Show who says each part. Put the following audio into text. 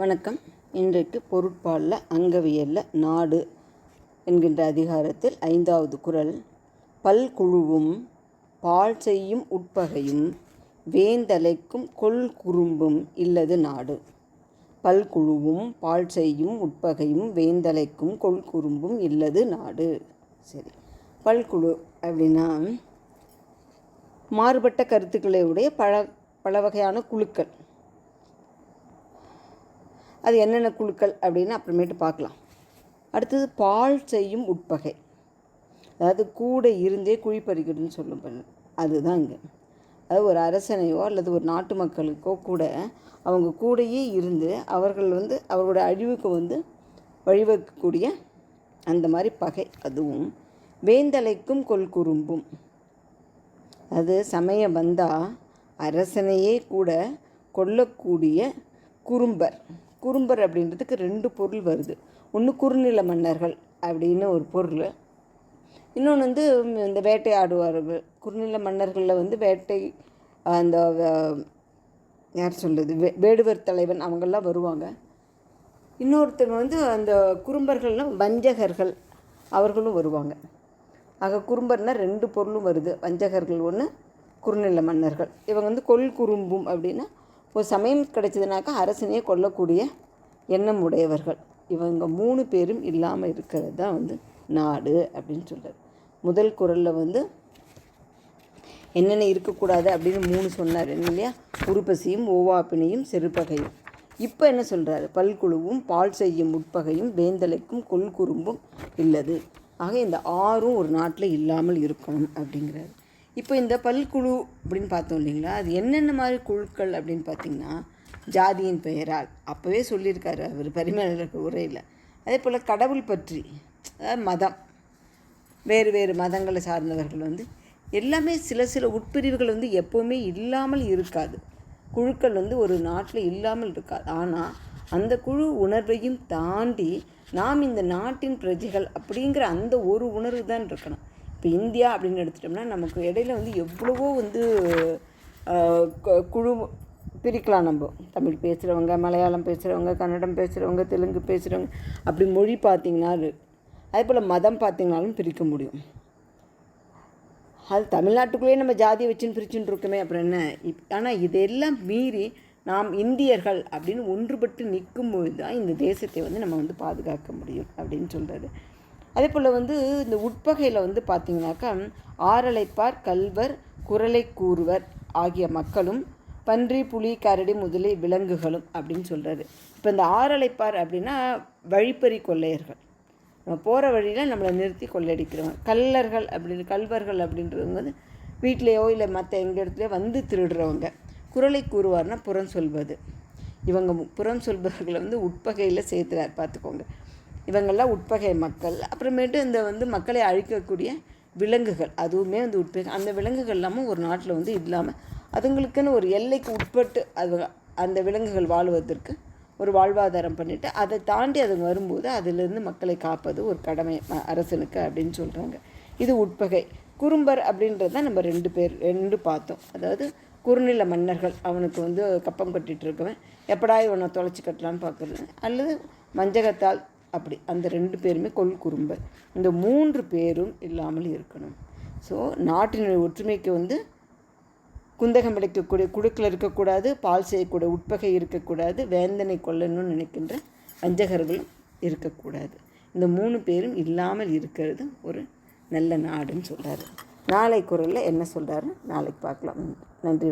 Speaker 1: வணக்கம். இன்றைக்கு பொருட்பாலில் அங்கவியலில் நாடு என்கின்ற அதிகாரத்தில் ஐந்தாவது குறள் பல்குழுவும் பால் செய்யும் உட்பகையும் வேந்தலைக்கும் கொல் குறும்பும் இல்லது நாடு. பல்குழுவும் பால் செய்யும் உட்பகையும் வேந்தலைக்கும் கொல் குறும்பும் இல்லது நாடு. சரி. பல்குழு அப்படின்னா மாறுபட்ட கருத்துக்களை உடைய பல பல வகையான குழுக்கள். அது என்னென்ன குழுக்கள் அப்படின்னு அப்புறமேட்டு பார்க்கலாம். அடுத்தது பால் செய்யும் உட்பகை. அதாவது கூட இருந்தே குழி பறிக்கிறதுன்னு சொல்லும் பண்ணு அதுதான் இங்கே. அதாவது ஒரு அரசனையோ அல்லது ஒரு நாட்டு மக்களுக்கோ கூட அவங்க கூடயே இருந்து அவர்கள் வந்து அவர்களோட அழிவுக்கு வந்து வழிவகுக்கக்கூடிய அந்த மாதிரி பகை. அதுவும் வேந்தலைக்கும் கொல்குறும்பும் அது சமயம் வந்தால் அரசனையே கூட கொல்லக்கூடிய குறும்பர். குறும்பர் அப்படின்றதுக்கு ரெண்டு பொருள் வருது. ஒன்று குறுநில மன்னர்கள் அப்படின்னு ஒரு பொருள். இன்னொன்று வந்து இந்த வேட்டையாடுவார்கள். குறுநில மன்னர்களில் வந்து வேட்டை அந்த யார் சொல்கிறது வே வேடுவர் தலைவன் அவங்கெல்லாம் வருவாங்க. இன்னொருத்தர் வந்து அந்த குறும்பர்கள்லாம் வஞ்சகர்கள் அவர்களும் வருவாங்க. ஆக குறும்பர்னால் ரெண்டு பொருளும் வருது. வஞ்சகர்கள் ஒன்று குறுநில மன்னர்கள். இவங்க வந்து கொல் குறும்பும் அப்படின்னா ஒரு சமயம் கிடைச்சதுனாக்கா அரசனையே கொல்லக்கூடிய எண்ணம் உடையவர்கள். இவங்க மூணு பேரும் இல்லாமல் இருக்கிறது தான் வந்து நாடு அப்படின்னு சொல்கிறார் முதல் குரலில் வந்து என்னென்ன இருக்கக்கூடாது? அப்படின்னு மூணு சொன்னார். என்ன இல்லையா? உருப்பசியும் ஓவாப்பினையும் செருப்பகையும். இப்போ என்ன சொல்கிறாரு பல்குழுவும் பால் செய்யும் உட்பகையும் வேந்தலைக்கும் கொள்குறும்பும் இல்லது. ஆக இந்த ஆறும் ஒரு நாட்டில் இல்லாமல் இருக்கணும் அப்படிங்கிறாரு. இப்போ இந்த பல்குழு அப்படின்னு பார்த்தோம் இல்லைங்களா? அது என்னென்ன மாதிரி குழுக்கள் அப்படின்னு பார்த்தீங்கன்னா ஜாதியின் பெயரால். அப்போவே சொல்லியிருக்காரு அவர் பரிமளருக்கு உரையில் அதே போல் கடவுள் பற்றி அதாவது மதம். வேறு வேறு மதங்களை சார்ந்தவர்கள் வந்து எல்லாமே சில சில உட்பிரிவுகள் வந்து எப்போவுமே இல்லாமல் இருக்காது. குழுக்கள் வந்து ஒரு நாட்டில் இல்லாமல் இருக்காது. ஆனால் அந்த குழு உணர்வையும் தாண்டி நாம் இந்த நாட்டின் பிரஜைகள் அப்படிங்கிற அந்த ஒரு உணர்வு தான் இருக்கணும். இப்போ இந்தியா அப்படின்னு எடுத்துட்டோம்னா நமக்கு இடையில வந்து எவ்வளவோ வந்து குழு பிரிக்கலாம் நம்ம. தமிழ் பேசுகிறவங்க மலையாளம் பேசுகிறவங்க கன்னடம் பேசுகிறவங்க தெலுங்கு பேசுகிறவங்க அப்படி மொழி பார்த்திங்கன்னா அதே போல் மதம் பார்த்திங்கனாலும் பிரிக்க முடியும். அது தமிழ்நாட்டுக்குள்ளேயே நம்ம ஜாதியை வச்சுன்னு பிரிச்சுன்னு இருக்கோமே அப்புறம் என்ன? இப் ஆனால் இதெல்லாம் மீறி நாம் இந்தியர்கள் அப்படின்னு ஒன்றுபட்டு நிற்கும்போது தான் இந்த தேசத்தை வந்து நம்ம வந்து பாதுகாக்க முடியும் அப்படின்னு சொல்கிறது அதே போல் வந்து இந்த உட்பகையில் வந்து பார்த்திங்கனாக்கா ஆரலைப்பார் கல்வர் குரலை கூறுவர் ஆகிய மக்களும் பன்றி புலி கரடி முதலி விலங்குகளும் அப்படின்னு சொல்கிறாரு இப்போ இந்த ஆரலைப்பார் அப்படின்னா வழிப்பறி கொள்ளையர்கள். நம்ம போகிற வழியில் நம்மளை நிறுத்தி கொள்ளையடிக்கிறவங்க. கல்லர்கள் அப்படின்னு கல்வர்கள் அப்படின்றவங்க வந்து வீட்லேயோ இல்லை மற்ற எங்கள் இடத்துலையோ வந்து திருடுறவங்க. குரலை கூறுவார்னா புறம் சொல்வது. இவங்க புறம் சொல்பவர்களை வந்து உட்பகையில் சேர்த்துறார் பார்த்துக்கோங்க இவங்கெல்லாம் உட்பகை மக்கள். அப்புறமேட்டு இந்த வந்து மக்களை அழிக்கக்கூடிய விலங்குகள். அதுவுமே வந்து உட்பகை. அந்த விலங்குகள் இல்லாமல் ஒரு நாட்டில் வந்து இல்லாமல் அதுங்களுக்குன்னு ஒரு எல்லைக்கு உட்பட்டு அது அந்த விலங்குகள் வாழ்வதற்கு ஒரு வாழ்வாதாரம் பண்ணிவிட்டு அதை தாண்டி அது வரும்போது அதிலிருந்து மக்களை காப்பது ஒரு கடமை அரசனுக்கு அப்படின்னு சொல்கிறாங்க இது உட்பகை. குறும்பர் அப்படின்றது தான் நம்ம ரெண்டு பேர் ரெண்டு பார்த்தோம். அதாவது குறுநில மன்னர்கள். அவனுக்கு வந்து கப்பம் கட்டிகிட்டு இருக்கவன். எப்படா இவனை தொலைச்சி கட்டலான்னு பார்க்குறது? அல்லது மஞ்சகத்தால் அப்படி அந்த ரெண்டு பேருமே கொள் குறும்பர் இந்த மூன்று பேரும் இல்லாமல் இருக்கணும். ஸோ நாட்டினுடைய ஒற்றுமைக்கு வந்து குந்தகம் விளைக்கக்கூடிய குடுக்கில் இருக்கக்கூடாது பால் செய்யக்கூடிய உட்பகை இருக்கக்கூடாது வேந்தனை கொல்லணும்னு நினைக்கின்ற வஞ்சகர்களும் இருக்கக்கூடாது. இந்த மூணு பேரும் இல்லாமல் இருக்கிறது ஒரு நல்ல நாடுன்னு சொல்கிறாரு நாளை குரலில் என்ன சொல்கிறாரு நாளைக்கு பார்க்கலாம். நன்றி